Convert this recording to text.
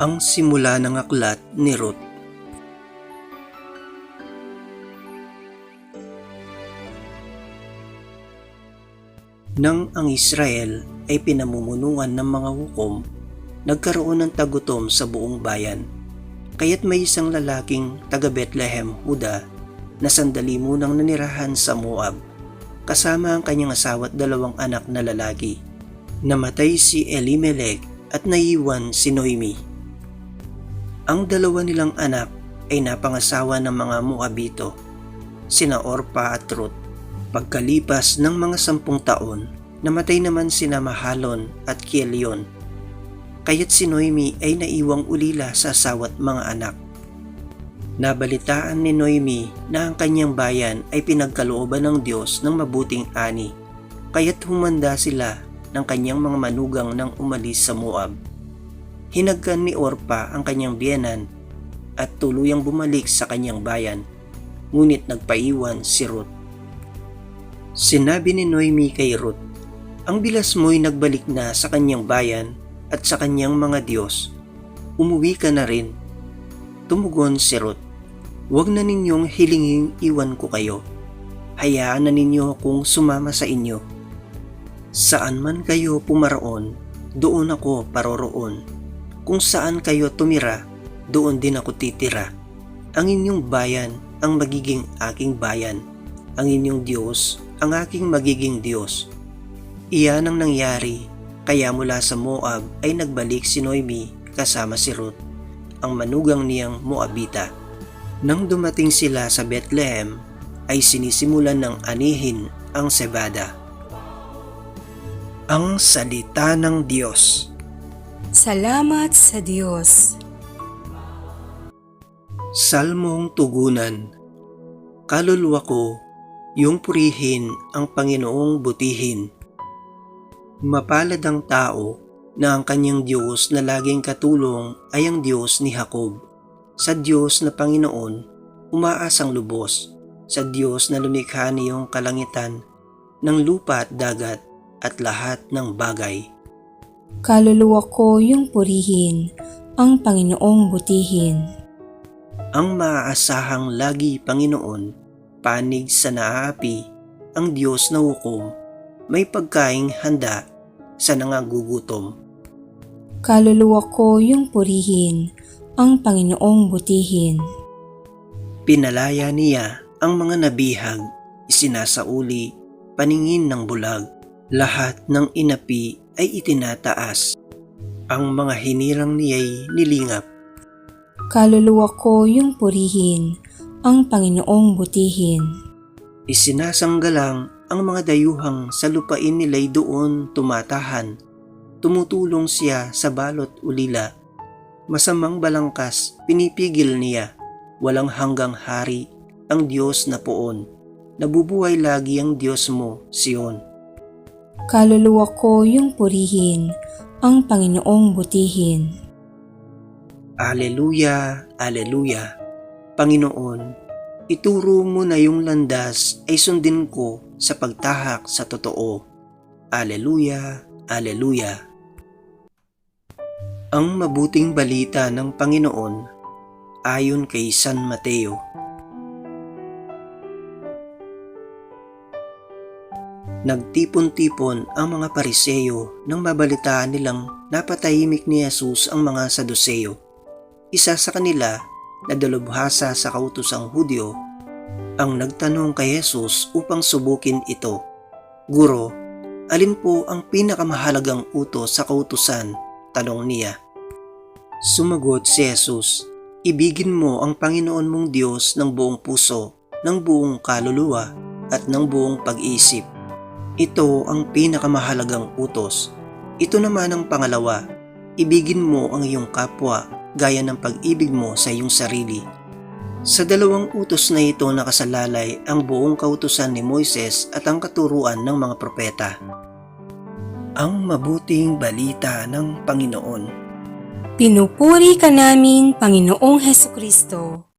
Ang simula ng aklat ni Ruth. Nang ang Israel ay pinamumunuan ng mga hukom, nagkaroon ng tagutom sa buong bayan. Kaya't may isang lalaking taga Bethlehem, Huda, na sandali munang nanirahan sa Moab, kasama ang kanyang asawa at dalawang anak na lalaki. Namatay si Elimelech at naiwan si Noemi. Ang dalawa nilang anak ay napangasawa ng mga Moabito, sina Orpa at Ruth. Pagkalipas ng mga sampung taon, namatay naman sina Mahalon at Kielion. Kaya't si Noemi ay naiwang ulila sa asawa't mga anak. Nabalitaan ni Noemi na ang kanyang bayan ay pinagkalooban ng Diyos ng mabuting ani, kaya't humanda sila ng kanyang mga manugang nang umalis sa Moab. Hinagkan ni Orpa ang kanyang biyenan at tuluyang bumalik sa kanyang bayan, ngunit nagpaiwan si Ruth. Sinabi ni Noemi kay Ruth, Ang bilas mo'y nagbalik na sa kanyang bayan at sa kanyang mga Diyos. Umuwi ka na rin. Tumugon si Ruth, Huwag na ninyong hilinging iwan ko kayo. Hayaan na ninyo akong sumama sa inyo. Saan man kayo pumaroon, doon ako paroroon. Kung saan kayo tumira, doon din ako titira. Ang inyong bayan ang magiging aking bayan. Ang inyong Diyos ang aking magiging Diyos. Iyan ang nangyari, kaya mula sa Moab ay nagbalik si Noemi kasama si Ruth, ang manugang niyang Moabita. Nang dumating sila sa Bethlehem, ay sinisimulan ng anihin ang sebada. Ang Salita ng Diyos Salamat sa Diyos. Salmong Tugunan Kaluluwa ko, yung purihin ang Panginoong butihin. Mapalad ang tao na ang kanyang Diyos na laging katulong ay ang Diyos ni Jacob. Sa Diyos na Panginoon, umaasang lubos. Sa Diyos na lumikha niyong kalangitan, ng lupa at dagat at lahat ng bagay. Kaluluwa ko yung purihin, ang Panginoong butihin. Ang maaasahang lagi Panginoon, panig sa naaapi, ang Diyos na hukom, may pagkaing handa sa nangagugutom. Kaluluwa ko yung purihin, ang Panginoong butihin. Pinalaya niya ang mga nabihag, isinasauli, paningin ng bulag, lahat ng inapi ay itinataas. Ang mga hinirang niya'y nilingap, Kaluluwa ko yung purihin, ang Panginoong butihin. isinasanggalang ang mga dayuhang sa lupain nila'y doon tumatahan. Tumutulong siya sa balot ulila. Masamang balangkas, pinipigil niya. Walang hanggang hari ang Diyos na poon. Nabubuhay lagi ang Diyos mo, Sion. Kaluluwa ko yung purihin, ang Panginoong butihin. Aleluya, Aleluya. Panginoon, ituro mo na yung landas ay sundin ko sa pagtahak sa totoo. Aleluya, Aleluya. Ang mabuting balita ng Panginoon ayon kay San Mateo. Nagtipon-tipon ang mga pariseyo nang mabalitaan nilang napatahimik ni Jesus ang mga saduseyo. Isa sa kanila na dalubhasa sa kautosang Hudyo ang nagtanong kay Jesus upang subukin ito. Guro, alin po ang pinakamahalagang utos sa kautusan? Tanong niya. Sumagot si Jesus, Ibigin mo ang Panginoon mong Diyos ng buong puso, ng buong kaluluwa, at ng buong pag-isip. Ito ang pinakamahalagang utos. Ito naman ang pangalawa, ibigin mo ang iyong kapwa gaya ng pag-ibig mo sa iyong sarili. Sa dalawang utos na ito nakasalalay ang buong kautusan ni Moises at ang katuruan ng mga propeta. Ang mabuting balita ng Panginoon. Pinupuri ka namin, Panginoong Heso Kristo.